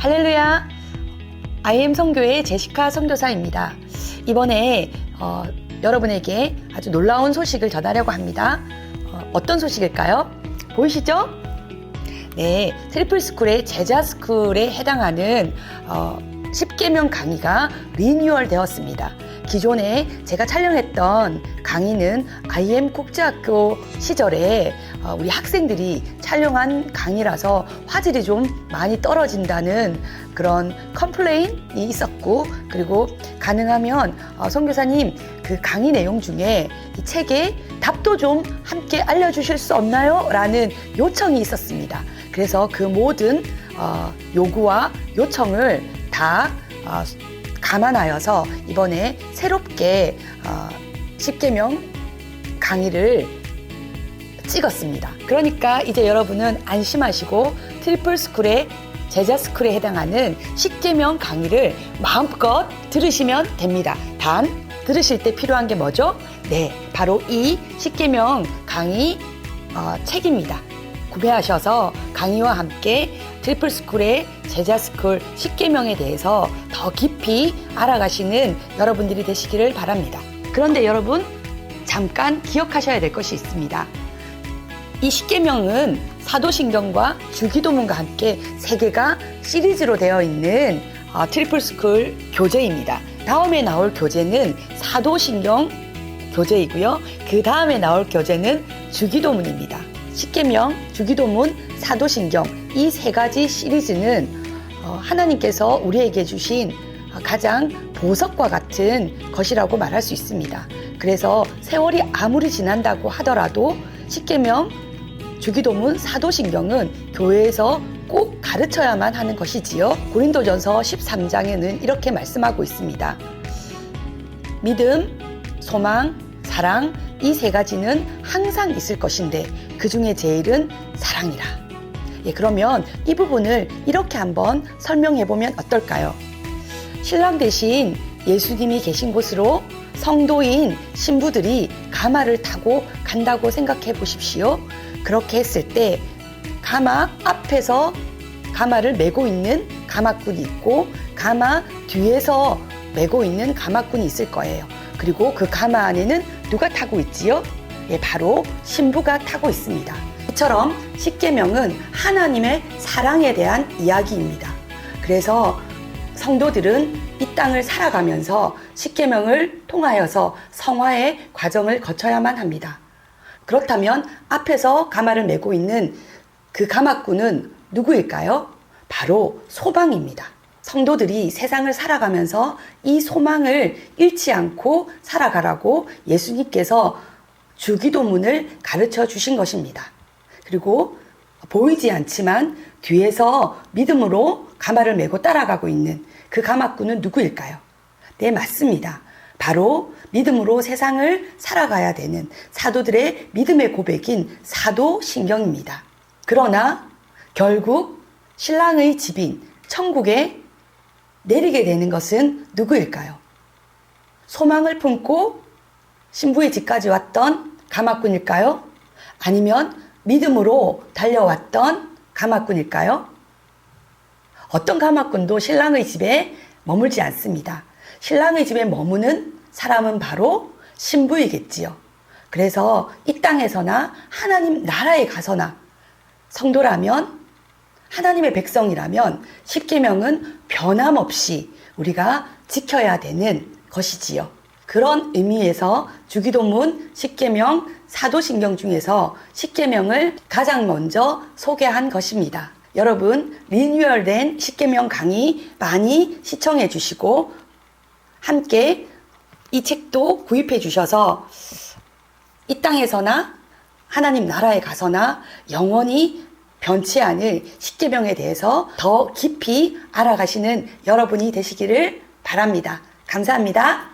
할렐루야. IM 성교의 제시카 성교사입니다. 이번에 어, 여러분에게 아주 놀라운 소식을 전하려고 합니다. 어, 떤 소식일까요? 보이시죠? 네, 트리플 스쿨의 제자 스쿨에 해당하는 어, 10개명 강의가 리뉴얼 되었습니다. 기존에 제가 촬영했던 강의는 IM 국제학교 시절에 어, 우리 학생들이 촬영한 강의라서 화질이 좀 많이 떨어진다는 그런 컴플레인이 있었고 그리고 가능하면 어, 선교사님 그 강의 내용 중에 이 책에 답도 좀 함께 알려주실 수 없나요? 라는 요청이 있었습니다. 그래서 그 모든 어, 요구와 요청을 다 어, 감안하여서 이번에 새롭게 어, 10개명 강의를 찍었습니다. 그러니까 이제 여러분은 안심하시고 트리플 스쿨의 제자 스쿨에 해당하는 10개명 강의를 마음껏 들으시면 됩니다. 단 들으실 때 필요한 게 뭐죠? 네, 바로 이 10개명 강의 어, 책입니다. 구매하셔서 강의와 함께 트리플 스쿨의 제자 스쿨 10개명에 대해서 더 깊이 알아가시는 여러분들이 되시기를 바랍니다. 그런데 여러분, 잠깐 기억하셔야 될 것이 있습니다. 이 10개명은 사도신경과 주기도문과 함께 세 개가 시리즈로 되어 있는 어, 트리플 스쿨 교재입니다. 다음에 나올 교재는 사도신경 교재이고요. 그 다음에 나올 교재는 주기도문입니다. 10계명, 주기도문, 사도신경 이 세 가지 시리즈는 어, 하나님께서 우리에게 주신 가장 보석과 같은 것이라고 말할 수 있습니다. 그래서 세월이 아무리 지난다고 하더라도 10계명, 주기도문, 사도신경은 교회에서 꼭 가르쳐야만 하는 것이지요. 고린도전서 13장에는 이렇게 말씀하고 있습니다. 믿음, 소망, 사랑 이 세 가지는 항상 있을 것인데 그 중에 제일은 사랑이라. 예, 그러면 이 부분을 이렇게 한번 설명해 보면 어떨까요? 신랑 대신 예수님이 계신 곳으로 성도인 신부들이 가마를 타고 간다고 생각해 보십시오. 그렇게 했을 때 가마 앞에서 가마를 메고 있는 가마꾼이 있고 가마 뒤에서 메고 있는 가마꾼이 있을 거예요. 그리고 그 가마 안에는 누가 타고 있지요? 예, 바로 신부가 타고 있습니다. 이처럼 십계명은 하나님의 사랑에 대한 이야기입니다. 그래서 성도들은 이 땅을 살아가면서 십계명을 통하여서 성화의 과정을 거쳐야만 합니다. 그렇다면 앞에서 가마를 메고 있는 그 가마꾼은 누구일까요? 바로 소방입니다. 성도들이 세상을 살아가면서 이 소망을 잃지 않고 살아가라고 예수님께서 주기도문을 가르쳐 주신 것입니다. 그리고 보이지 않지만 뒤에서 믿음으로 가마를 메고 따라가고 있는 그 가마꾼은 누구일까요? 네, 맞습니다. 바로 믿음으로 세상을 살아가야 되는 사도들의 믿음의 고백인 사도신경입니다. 그러나 결국 신랑의 집인 천국에 내리게 되는 것은 누구일까요? 소망을 품고 신부의 집까지 왔던 가마꾼일까요? 아니면 믿음으로 달려왔던 가마꾼일까요? 어떤 가마꾼도 신랑의 집에 머물지 않습니다. 신랑의 집에 머무는 사람은 바로 신부이겠지요. 그래서 이 땅에서나 하나님 나라에 가서나 성도라면 하나님의 백성이라면 십계명은 변함없이 우리가 지켜야 되는 것이지요. 그런 의미에서 주기도문 십계명 사도신경 중에서 십계명을 가장 먼저 소개한 것입니다. 여러분 리뉴얼된 십계명 강의 많이 시청해 주시고 함께 이 책도 구입해 주셔서 이 땅에서나 하나님 나라에 가서나 영원히 변치 않을 십계명에 대해서 더 깊이 알아가시는 여러분이 되시기를 바랍니다. 감사합니다.